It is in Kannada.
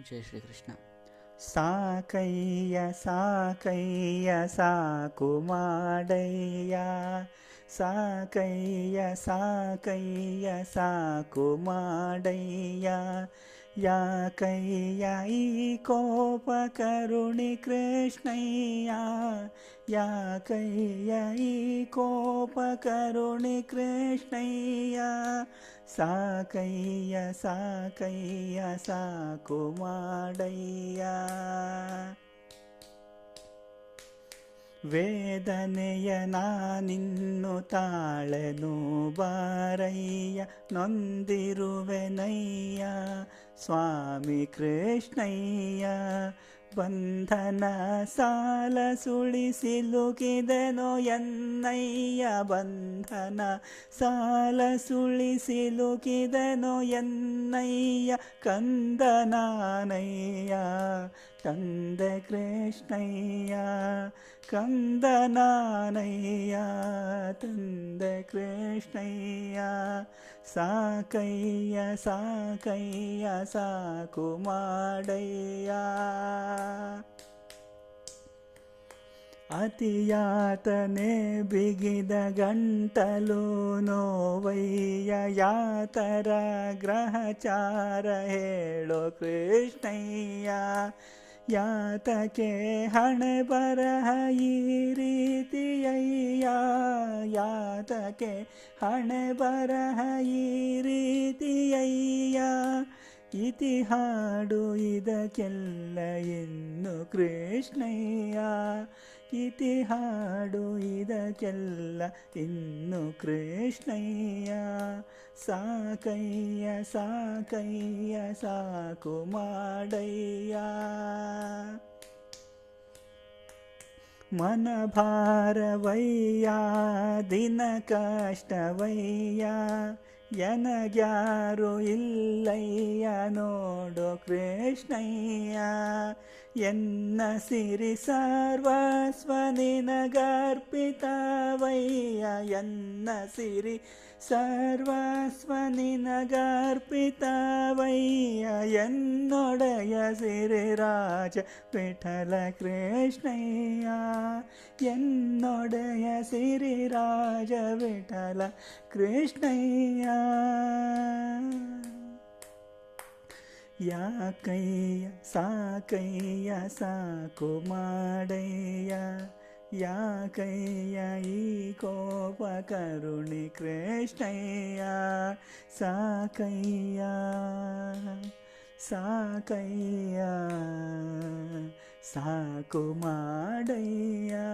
జై శ్రీకృష్ణ. సాకయ్య సాకయ్య సాకుమాడయ్యా. సాకయ్య సాకయ్య సాకుమాడయ్యా. या कैयायी कोप करुणि कृष्णया। कय्यायै कोप करुणि कृष्णया। साकया सा कैय सा कुमाडय्या ವೇದನೆಯ ನಾನಿನ್ನು ತಾಳೆನು ಬಾರಯ್ಯ ನೊಂದಿರುವೆನಯ್ಯ ಸ್ವಾಮಿ ಕೃಷ್ಣಯ್ಯ ಬಂಧನ ಸಾಲ ಸುಳಿಸಿಲುಕಿದೆನೋ ಎನ್ನಯ್ಯ. ಬಂಧನ ಸಾಲ ಸುಳಿಸಿಲುಕಿದೆನೋ ಎನ್ನಯ್ಯ. ಕಂದನಾನಯ್ಯ ಕಂದ ಕೃಷ್ಣಯ್ಯ. ಕಂದನಾನಯ್ಯ ತಂದ ಕೃಷ್ಣಯ್ಯ. ಸಾಕಯ್ಯ ಸಾಕಯ್ಯ, ಸಾಕು ಮಾಡಯ್ಯ. ಅತಿಯಾತನೆ ಬಿಗಿದ ಗಂಟಲು ನೋವಯ್ಯ ಯಾತರ ಗ್ರಹಚಾರ ಹೇಳೋ ಕೃಷ್ಣಯ್ಯ ಯಾತಕ್ಕೆ ಹಣೆ ಬರಹ ಈ ರೀತಿಯಯ್ಯ ಯಾತಕ್ಕೆ ಹಣೆ ಬರಹ ಈ ರೀತಿಯಯ್ಯ ಇತಿ ಹಾಡು ಇದಕ್ಕೆಲ್ಲ ಇನ್ನು ಕೃಷ್ಣಯ್ಯ. ಹಾಡು ಇದಕ್ಕೆಲ್ಲ ಇನ್ನು ಕೃಷ್ಣಯ್ಯ. ಸಾಕಯ್ಯ ಸಾಕಯ್ಯ, ಸಾಕು ಮಾಡಯ್ಯ. ಮನ ಭಾರವಯ್ಯ ದಿನ ಕಷ್ಟವಯ್ಯ ಎನಗ್ಯಾರು ಇಲ್ಲಯ್ಯ ನೋಡು ಕೃಷ್ಣಯ್ಯ. ಎನ್ನ ಸಿರಿ ಸರ್ವಸ್ವ ನಿನಗರ್ಪಿತವಯ್ಯ ಎನ್ನ ಸಿರಿ ಸರ್ವಸ್ವ ನಿನಗರ್ಪಿತವಯ್ಯ ಎನ್ನೊಡೆಯ ಸಿರಿರಾಜ ವಿಠಲ ಕೃಷ್ಣಯ್ಯ ಎನ್ನೊಡೆಯ ಸಿರಿರಾಜ ವಿಠಲ ಕೃಷ್ಣಯ್ಯ యాకయ్య సాకయ్య సాకుమాడయ్య. యాకయ్య ఈ కోపకరుణి కృష్ణయ్య సాకయ్య సాకయ్య సాకుమాడయ్యా.